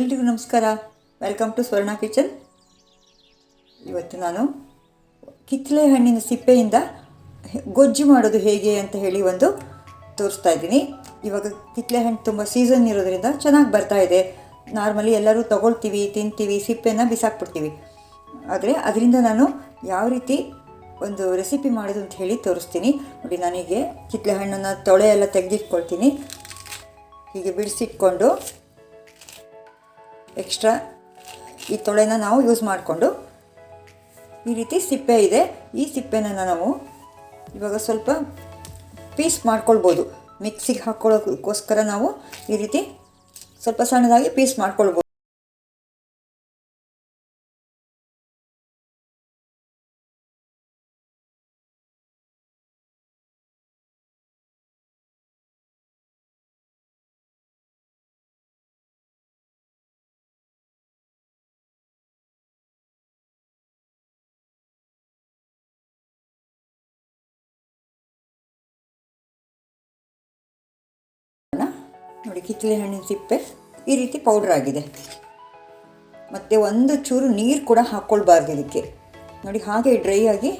ಎಲ್ರಿಗೂ ನಮಸ್ಕಾರ. Welcome to ಸ್ವರ್ಣ ಕಿಚನ್ ಇವತ್ತು ನಾನು ಕಿತ್ತಳೆ ಹಣ್ಣಿನ ಸಿಪ್ಪೆಯಿಂದ ಗೊಜ್ಜು ಮಾಡೋದು ಹೇಗೆ ಅಂತ ಹೇಳಿ ಒಂದು ತೋರಿಸ್ತಾ ಇದ್ದೀನಿ. ಇವಾಗ ಕಿತ್ತಳೆ ಹಣ್ಣು ತುಂಬ ಸೀಸನ್ ಇರೋದ್ರಿಂದ ಚೆನ್ನಾಗಿ ಬರ್ತಾ ಇದೆ. ನಾರ್ಮಲಿ ಎಲ್ಲರೂ ತಗೊಳ್ತೀವಿ, ತಿಂತೀವಿ, ಸಿಪ್ಪೆನ ಬಿಸಾಕ್ಬಿಡ್ತೀವಿ. ಆದರೆ ಅದರಿಂದ ನಾನು ಯಾವ ರೀತಿ ಒಂದು ರೆಸಿಪಿ ಮಾಡೋದು ಅಂತ ಹೇಳಿ ತೋರಿಸ್ತೀನಿ. ನೋಡಿ, ನನಗೆ ಕಿತ್ತಳೆ ಹಣ್ಣನ್ನು ತೊಳೆ ಎಲ್ಲ ತೆಗೆದಿಟ್ಕೊಳ್ತೀನಿ. ಹೀಗೆ ಬಿಡಿಸಿಟ್ಕೊಂಡು ಎಕ್ಸ್ಟ್ರಾ ಈ ತೊಳೆನ ನಾವು ಯೂಸ್ ಮಾಡಿಕೊಂಡು ಈ ರೀತಿ ಸಿಪ್ಪೆ ಇದೆ. ಈ ಸಿಪ್ಪೆನ ನಾವು ಇವಾಗ ಸ್ವಲ್ಪ ಪೀಸ್ ಮಾಡ್ಕೊಳ್ಬೋದು. ಮಿಕ್ಸಿಗೆ ಹಾಕ್ಕೊಳ್ಳೋಕ್ಕೋಸ್ಕರ ನಾವು ಈ ರೀತಿ ಸ್ವಲ್ಪ ಸಣ್ಣದಾಗಿ ಪೀಸ್ ಮಾಡ್ಕೊಳ್ಬೋದು. ನೋಡಿ, ಕಿತ್ತಳೆ ಹಣ್ಣಿನ ಸಿಪ್ಪೆ ಈ ರೀತಿ ಪೌಡ್ರ್ ಆಗಿದೆ. ಮತ್ತು ಒಂದು ಚೂರು ನೀರು ಕೂಡ ಹಾಕ್ಕೊಳ್ಬಾರ್ದು ಇದಕ್ಕೆ. ನೋಡಿ, ಹಾಗೆ ಡ್ರೈ ಆಗಿ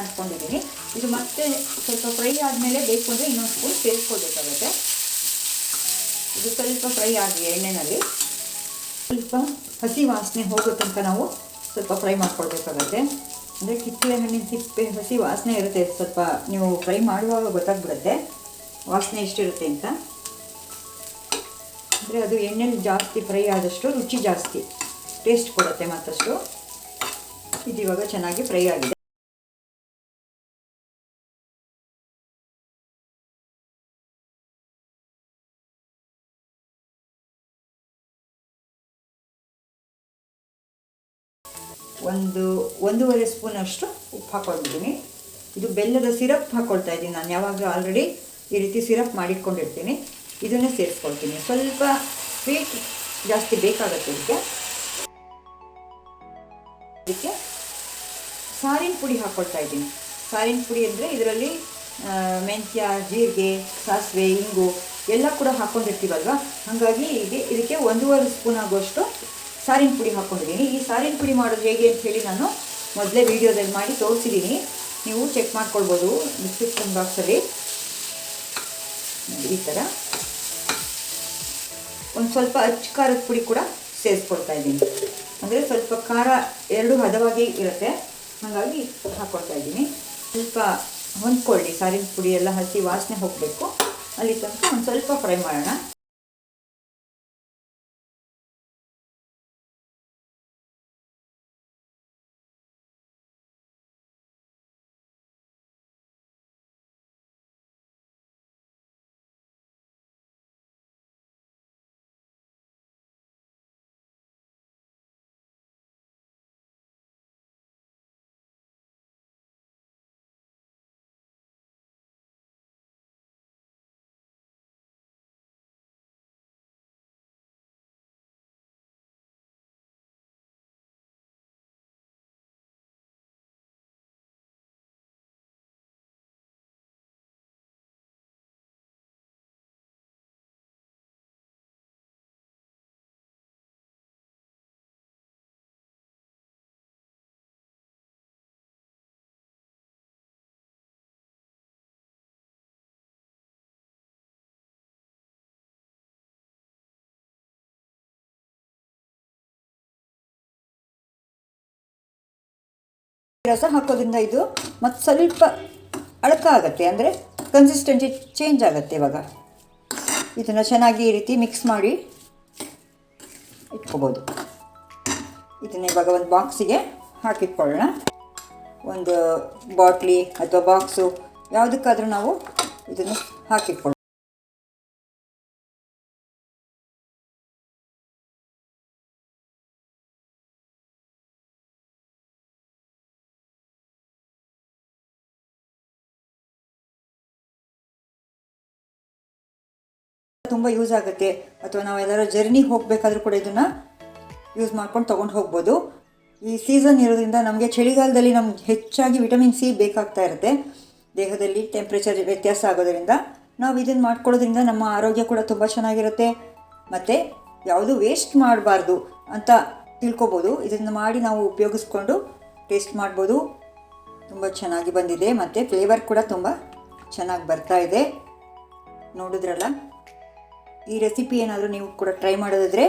ಅಂದ್ಕೊಂಡಿದ್ದೀನಿ. ಇದು ಮತ್ತೆ ಸ್ವಲ್ಪ ಫ್ರೈ ಆದಮೇಲೆ ಬೇಕು ಅಂದರೆ ಇನ್ನೊಂದು ಸ್ಪೂನ್ ಸೇರಿಸ್ಕೊಳ್ಬೇಕಾಗುತ್ತೆ ಇದು ಸ್ವಲ್ಪ ಫ್ರೈ ಆಗಿ ಎಣ್ಣೆಯಲ್ಲಿ ಸ್ವಲ್ಪ ಹಸಿ ವಾಸನೆ ಹೋಗೋ ತನಕ ನಾವು ಸ್ವಲ್ಪ ಫ್ರೈ ಮಾಡ್ಕೊಳ್ಬೇಕಾಗತ್ತೆ ಅಂದರೆ ಕಿತ್ತಳೆ ಹಣ್ಣಿನ ಸಿಪ್ಪೆ ಹಸಿ ವಾಸನೆ ಇರುತ್ತೆ. ಸ್ವಲ್ಪ ನೀವು ಫ್ರೈ ಮಾಡುವಾಗ ಗೊತ್ತಾಗ್ಬಿಡುತ್ತೆ. ವಾಸನೆ ಎಷ್ಟಿರುತ್ತೆ ಅಂತ. ಅಂದರೆ ಅದು ಎಣ್ಣೆಲಿ ಜಾಸ್ತಿ ಫ್ರೈ ಆದಷ್ಟು ರುಚಿ ಜಾಸ್ತಿ. ಟೇಸ್ಟ್ ಕೊಡುತ್ತೆ ಮತ್ತಷ್ಟು ಇದು ಇವಾಗ ಚೆನ್ನಾಗಿ ಫ್ರೈ ಆಗಿದೆ. ಒಂದು ಒಂದೂವರೆ ಸ್ಪೂನ್ ಅಷ್ಟು ಉಪ್ಪು ಹಾಕ್ಕೊಂಡಿದ್ದೀನಿ. ಇದು ಬೆಲ್ಲದ ಸಿರಪ್ ಹಾಕ್ಕೊಳ್ತಾ ಇದ್ದೀನಿ ನಾನು ಯಾವಾಗಲೂ ಆಲ್ರೆಡಿ ಈ ರೀತಿ ಸಿರಪ್ ಮಾಡಿಟ್ಕೊಂಡಿರ್ತೀನಿ. ಇದನ್ನೇ ಸೇರಿಸ್ಕೊಳ್ತೀನಿ. ಸ್ವಲ್ಪ ಸ್ವೀಟ್ ಜಾಸ್ತಿ ಬೇಕಾಗುತ್ತೆ ಇದಕ್ಕೆ. ಇದಕ್ಕೆ ಸಾರಿನ ಪುಡಿ ಹಾಕ್ಕೊಳ್ತಾ ಇದ್ದೀನಿ. ಸಾರಿನ ಪುಡಿ ಅಂದರೆ ಇದರಲ್ಲಿ ಮೆಂತ್ಯ, ಜೀರಿಗೆ, ಸಾಸಿವೆ, ಇಂಗು ಎಲ್ಲ ಕೂಡ ಹಾಕ್ಕೊಂಡಿರ್ತೀವಲ್ವ ಹಾಗಾಗಿ ಹೀಗೆ ಇದಕ್ಕೆ ಒಂದೂವರೆ ಸ್ಪೂನ್ ಆಗುವಷ್ಟು ಸಾರಿನ ಪುಡಿ ಹಾಕ್ಕೊಂಡಿದ್ದೀನಿ ಈ ಸಾರಿನ ಪುಡಿ ಮಾಡೋದು ಹೇಗೆ ಅಂತ ಹೇಳಿ ನಾನು ಮೊದಲೇ ವೀಡಿಯೋದಲ್ಲಿ ಮಾಡಿ ತೋರಿಸಿದ್ದೀನಿ. ನೀವು ಚೆಕ್ ಮಾಡ್ಕೊಳ್ಬೋದು ಡಿಸ್ಕ್ರಿಪ್ಷನ್ ಬಾಕ್ಸಲ್ಲಿ ಈ ಥರ ಒಂದು ಸ್ವಲ್ಪ ಅಚ್ಚ ಖಾರದ ಪುಡಿ ಕೂಡ ಸೇರಿಸ್ಕೊಡ್ತಾ ಇದ್ದೀನಿ. ಅಂದರೆ ಸ್ವಲ್ಪ ಖಾರ ಎರಡು ಹದವಾಗಿ ಇರುತ್ತೆ. ಹಾಗಾಗಿ ಹಾಕ್ಕೊಳ್ತಾ ಇದ್ದೀನಿ. ಸ್ವಲ್ಪ ಹೊಂದ್ಕೊಳ್ಳಿ ಸಾರಿನ ಪುಡಿ ಎಲ್ಲ ಹಸಿ ವಾಸನೆ ಹೋಗಬೇಕು. ಅಲ್ಲಿ ತನಕ ಒಂದು ಸ್ವಲ್ಪ ಫ್ರೈ ಮಾಡೋಣ. ರಸ ಹಾಕೋದ್ರಿಂದ ಇದು ಮತ್ತು ಸ್ವಲ್ಪ ಅಳಕ ಆಗುತ್ತೆ ಅಂದರೆ ಕನ್ಸಿಸ್ಟೆನ್ಸಿ ಚೇಂಜ್ ಆಗುತ್ತೆ ಇವಾಗ. ಇದನ್ನು ಚೆನ್ನಾಗಿ ಈ ರೀತಿ ಮಿಕ್ಸ್ ಮಾಡಿ ಇಟ್ಕೋಬೋದು. ಇದನ್ನು ಇವಾಗ ಒಂದು ಬಾಕ್ಸಿಗೆ ಹಾಕಿಟ್ಕೊಳ್ಳೋಣ. ಒಂದು ಬಾಟ್ಲಿ ಅಥವಾ ಬಾಕ್ಸು ಯಾವುದಕ್ಕಾದರೂ ನಾವು ಇದನ್ನು ಹಾಕಿಟ್ಕೊಳ್ಳೋಣ ತುಂಬ ಯೂಸ್ ಆಗುತ್ತೆ. ಅಥವಾ ನಾವು ಎಲ್ಲಾರು ಜರ್ನಿ ಹೋಗಬೇಕಾದ್ರೂ ಕೂಡ ಇದನ್ನು ಯೂಸ್ ಮಾಡ್ಕೊಂಡು ತೊಗೊಂಡು ಹೋಗ್ಬೋದು. ಈ ಸೀಸನ್ ಇರೋದ್ರಿಂದ ನಮಗೆ ಚಳಿಗಾಲದಲ್ಲಿ ನಮ್ಗೆ ಹೆಚ್ಚಾಗಿ ವಿಟಮಿನ್ ಸಿ ಬೇಕಾಗ್ತಾ ಇರುತ್ತೆ. ದೇಹದಲ್ಲಿ ಟೆಂಪ್ರೇಚರ್ ವ್ಯತ್ಯಾಸ ಆಗೋದ್ರಿಂದ ನಾವು ಇದನ್ನು ಮಾಡ್ಕೊಳ್ಳೋದ್ರಿಂದ ನಮ್ಮ ಆರೋಗ್ಯ ಕೂಡ ತುಂಬ ಚೆನ್ನಾಗಿರುತ್ತೆ. ಮತ್ತು ಯಾವುದು ವೇಸ್ಟ್ ಮಾಡಬಾರ್ದು ಅಂತ ತಿಳ್ಕೊಬೋದು. ಇದನ್ನು ಮಾಡಿ ನಾವು ಉಪಯೋಗಿಸ್ಕೊಂಡು ಟೇಸ್ಟ್ ಮಾಡ್ಬೋದು. ತುಂಬ ಚೆನ್ನಾಗಿ ಬಂದಿದೆ. ಮತ್ತು ಫ್ಲೇವರ್ ಕೂಡ ತುಂಬ ಚೆನ್ನಾಗಿ ಬರ್ತಾ ಇದೆ. ನೋಡಿದ್ರಲ್ಲ? ಈ ರೆಸಿಪಿ ಏನಾದರೂ ನೀವು ಕೂಡ ಟ್ರೈ ಮಾಡೋದಾದರೆ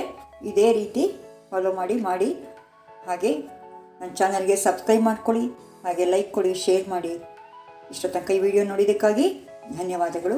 ಇದೇ ರೀತಿ ಫಾಲೋ ಮಾಡಿ ಮಾಡಿ. ಹಾಗೆ ನನ್ನ ಚಾನಲ್ಗೆ ಸಬ್ಸ್ಕ್ರೈಬ್ ಮಾಡ್ಕೊಳ್ಳಿ, ಹಾಗೆ ಲೈಕ್ ಕೊಡಿ ಶೇರ್ ಮಾಡಿ. ಇಷ್ಟೋ ತನಕ ಈ ವಿಡಿಯೋ ನೋಡಿದ್ದಕ್ಕಾಗಿ ಧನ್ಯವಾದಗಳು.